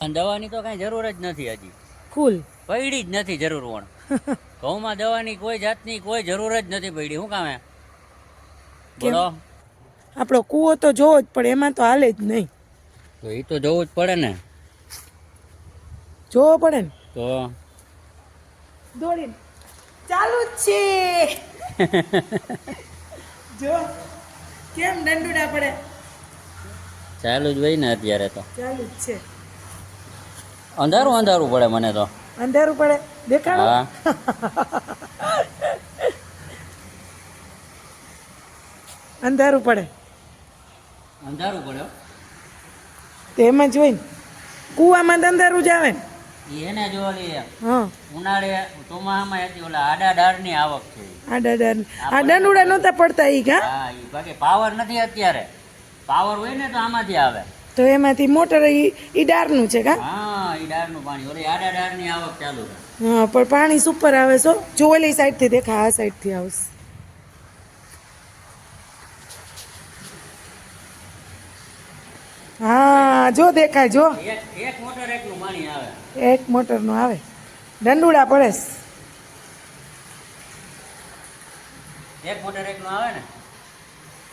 અને દવાની તો કાંઈ જરૂર જ નથી હજી. ફૂલ. પડી જ નથી જરૂર વણ. ઘઉંમાં દવાની કોઈ જાતની કોઈ જરૂર જ નથી પડી શું કામે બોલો. આપણો કૂવો તો જોવો જ પડે એમાં તો હાલે જ નહીં. તો એ તો જોવું જ પડે ને. જોવો પડે ને. તો? દોડીને. ચાલુ જ છે. જો. કેમ દંડુડા પડે? ચાલુ જ હોય ને અત્યારે તો. ચાલુ જ છે. અંધારું અંધારું પડે મને તો. અંધારું પડે? દેખાડો. હા. અંધારું પડે. અંધારું પડે તેમાં જોઈ કૂવામાં અંધારું જ આવે એને જોવાની ઉનાળે ચોમાસામાં હતી ઓલા આડા ડાળની આવક છે. આડા દાદા આ દંડુડા નહોતા પડતા ઈ કા હા ઈ બાકી પાવર નથી અત્યારે. પાવર હોય ને તો આમાંથી આવે. તો એમાંથી મોટર ઈ ડારનું છે કા? હા ઈ પાણી. ઓલી આડા દાળની આવક ચાલુ છે. હા પણ પાણી સુપર આવે છો જો ઓલી સાઈડથી દેખા આ સાઈડથી આવશે. હા જો દેખાય જો. એક એક મોટર એકનું પાણી આવે. એક મોટરનું આવે. દંડુડા પડે એક મોટર એકનું આવે ને?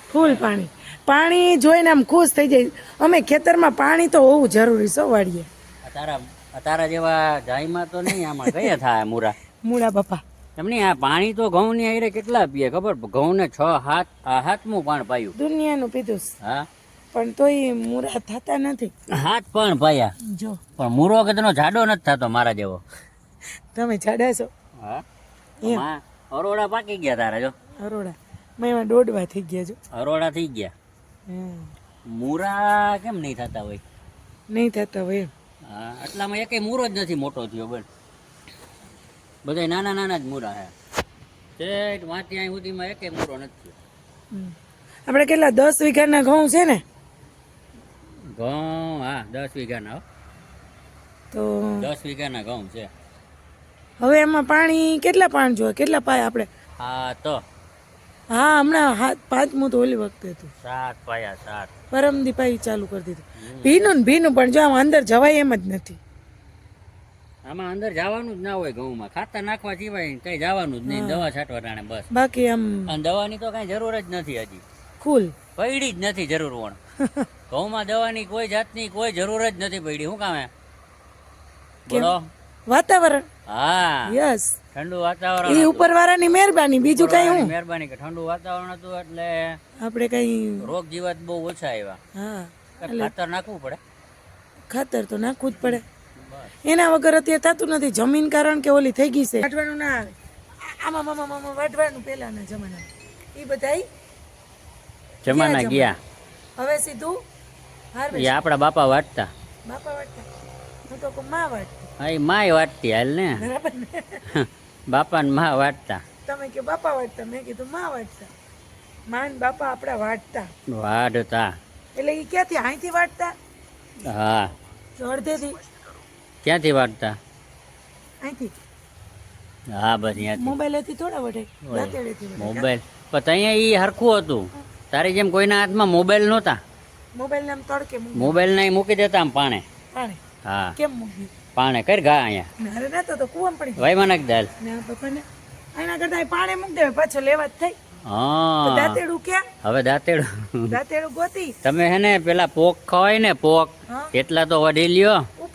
ફૂલ પાણી. પાણી જોઈને આમ ખુશ થઈ જાય. અમે ખેતરમાં પાણી તો હોવું જરૂરી છે વાડીએ. અતારા તારા તારા જેવા ગાયમાં તો નહીં આમાં કયા થાય મૂરા? મૂળા બાપા. એમની આ પાણી તો ઘઉંની આયરે કેટલા પીએ ખબર? ઘઉં ને છ હાથ આ હાથમું પાણ પાયું. દુનિયાનું પીધું હા? પણ તોય મૂળા થતા નથી. હાથ પણ પાયા. જો. પણ મૂરો કદનો જાડો નથી થતો મારા જેવો? તમે જાડા છો. હા? એમ. અરોડા પાકી ગયા તારા જો. અરોડા. મેં એમાં દોડવા થઈ ગયા છો. અરોડા થઈ ગયા. મૂરા કેમ નહીં થતા હોય? નહીં થતા હોય હા આટલામાં એકે મૂરો જ નથી મોટો થયો બસ બધા નાના નાના જ મૂરા હે. તે વાંચી અહીં સુધીમાં એકે મૂરો નથી આપણે કેટલા દસ વીઘાના ઘઉં છે ને? ઘઉં હા દસ વીઘાના તો દસ વીઘાના ઘઉં છે. હવે એમાં પાણી કેટલા પાણી જોઈએ? કેટલા પાય આપણે? હા તો. હા હમણાં હાથ પાંચમું તો ઓલી વખતે હતું. સાત પાયા સાત. પરમ દીપાઈ ચાલુ કરી દીધું. ભીનું ને ભીનું પણ જો આમ અંદર જવાય એમ જ નથી. આમાં અંદર જવાનું જ ના હોય ઘઉંમાં. ખાતર નાખવા સિવાય કઈ જવાનું જ નહીં દવા છાંટવા ટાણે બસ. બાકી આમ અને દવાની તો કઈ જરૂર જ નથી હજી. કુલ પડી જ નથી જરૂર વણ. ઘઉંમાં દવાની કોઈ જાતની કોઈ જરૂર જ નથી પડી શું કામે? બોલો. વાતાવરણ. હા. યસ ઠંડુ વાતાવરણ એ ઉપરવાળાની મહેરબાની બીજું કઈ હું? મહેરબાની કે ઠંડુ વાતાવરણ હતું એટલે આપણે કઈ રોગ જીવાત બહુ ઓછા આવ્યા. હા ખાતર નાખવું પડે. ખાતર તો નાખવું જ પડે. એના વગર અત્યારે થતું નથી. જમીન કારણ કે ઓલી થઈ ગઈ છે. વાટવાનું ના આવે. આમાં મામા મામા વાટવાનું પહેલાના જમાના એ બધા જમાના ગયા હવે સીધું એ આપણા બાપા વાટતા બાપા વાટતા હું તો માં વાટતી. હા એ માય વાટતી હાલ ને. બરાબર ને? બાપા ને માં વાટતા. તમે કે બાપા વાટતા. મેં કીધું માં વાટતા. માં ને બાપા આપણા વાટતા. વાઢતા એટલે એ ક્યાંથી? અહીંથી વાટતા? હા. અડધેથી. ક્યાંથી વાટતા? અહીંથી. હા બસ મોબાઈલેથી થોડા વઢે. મોબાઈલ. પણ અહીંયા એ હરખું હતું. તારી જેમ કોઈના હાથમાં મોબાઈલ નહોતા. મોબાઈલ આમ તડકે મોબાઈલ ના મૂકી દેતા આમ પાણે. પાણી. હા. કેમ મૂકી? પાણે કર ગા અહીંયા. મારે ના તો કુવામ પડી વાયમાં નાખ દાલ ના આ પપ્પાને એના કરતા પાણી મૂક દે પાછો લેવા જ થઈ. હા. દાંતેડું ક્યાં? હવે દાંતેડું. દાંતેડું ગોતી. તમે હે ને પેલા પોક ખવાય ને પોક એટલા તો વઢી લ્યો.